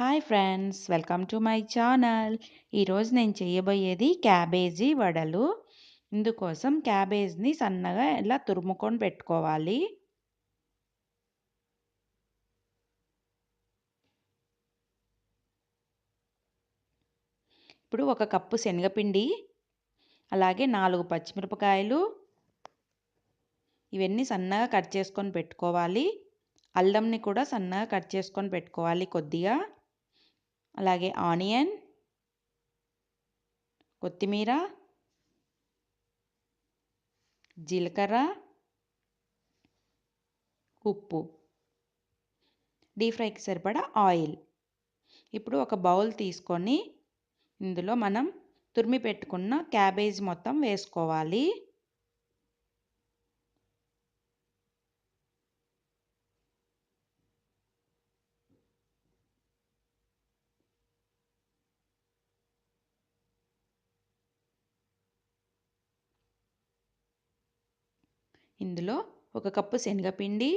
Hi friends welcome to my channel. ఈరోజు నేను చేయబోయేది క్యాబేజీ వడలు. ఇందుకోసం క్యాబేజ్ని సన్నగా ఇలా తురుముకొని పెట్టుకోవాలి. ఇప్పుడు ఒక కప్పు శనగపిండి అలాగే నాలుగు పచ్చిమిరపకాయలు. ఇవన్నీ సన్నగా కట్ చేసుకొని పెట్టుకోవాలి. అల్లంని కూడా సన్నగా కట్ చేసుకొని పెట్టుకోవాలి కొద్దిగా. అలాగే ఆనియన్ కొత్తిమీర జీలకర్ర ఉప్పు. డీప్ ఫ్రైకి సరిపడా ఆయిల్. ఇప్పుడు ఒక బౌల్ తీసుకొని ఇందులో మనం తురిమి పెట్టుకున్న క్యాబేజ్ మొత్తం వేసుకోవాలి. ఇందులో ఒక కప్పు శనగపిండి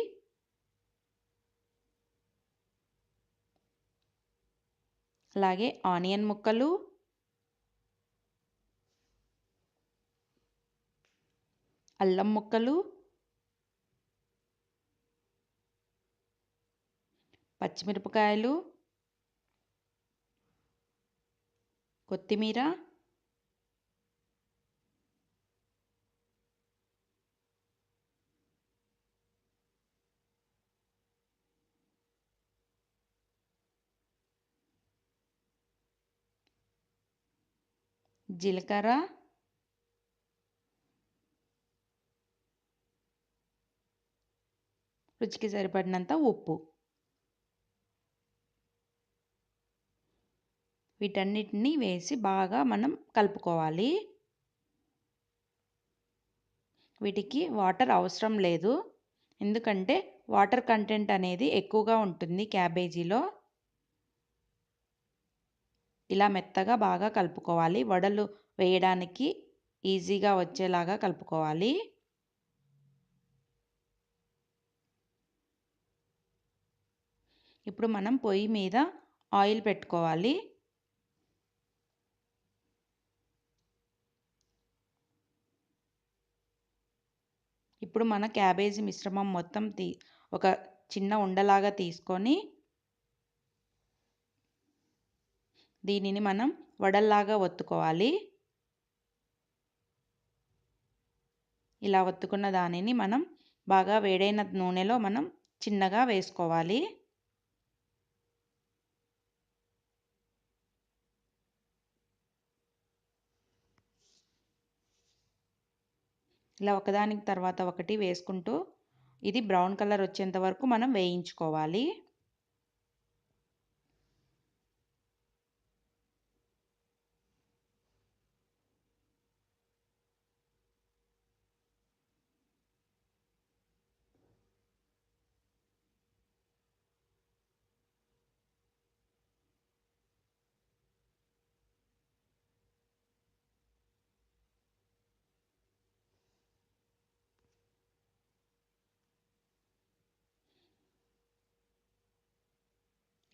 అలాగే ఆనియన్ ముక్కలు అల్లం ముక్కలు పచ్చిమిరపకాయలు కొత్తిమీర జీలకర్ర. రుచికి సరిపడినంత ఉప్పు. వీటన్నిటిని వేసి బాగా మనం కలుపుకోవాలి. వీటికి వాటర్ అవసరం లేదు. ఎందుకంటే వాటర్ కంటెంట్ అనేది ఎక్కువగా ఉంటుంది క్యాబేజీలో. ఇలా మెత్తగా బాగా కలుపుకోవాలి. వడలు వేయడానికి ఈజీగా వచ్చేలాగా కలుపుకోవాలి. ఇప్పుడు మనం పొయ్యి మీద ఆయిల్ పెట్టుకోవాలి. ఇప్పుడు మన క్యాబేజీ మిశ్రమం మొత్తం తీ ఒక చిన్న ఉండలాగా తీసుకొని దీనిని మనం వడల్లాగా ఒత్తుకోవాలి. ఇలా ఒత్తుకున్న దానిని మనం బాగా వేడైన నూనెలో మనం చిన్నగా వేసుకోవాలి. ఇలా ఒకదానికి తర్వాత ఒకటి వేసుకుంటూ ఇది బ్రౌన్ కలర్ వచ్చేంత వరకు మనం వేయించుకోవాలి.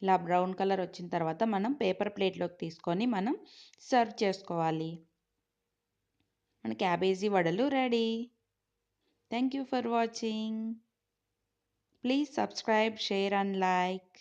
ఇలా బ్రౌన్ కలర్ వచ్చిన తర్వాత మనం పేపర్ ప్లేట్లోకి తీసుకొని మనం సర్వ్ చేసుకోవాలి. మన క్యాబేజీ వడలు ready. Thank you for watching please subscribe share and like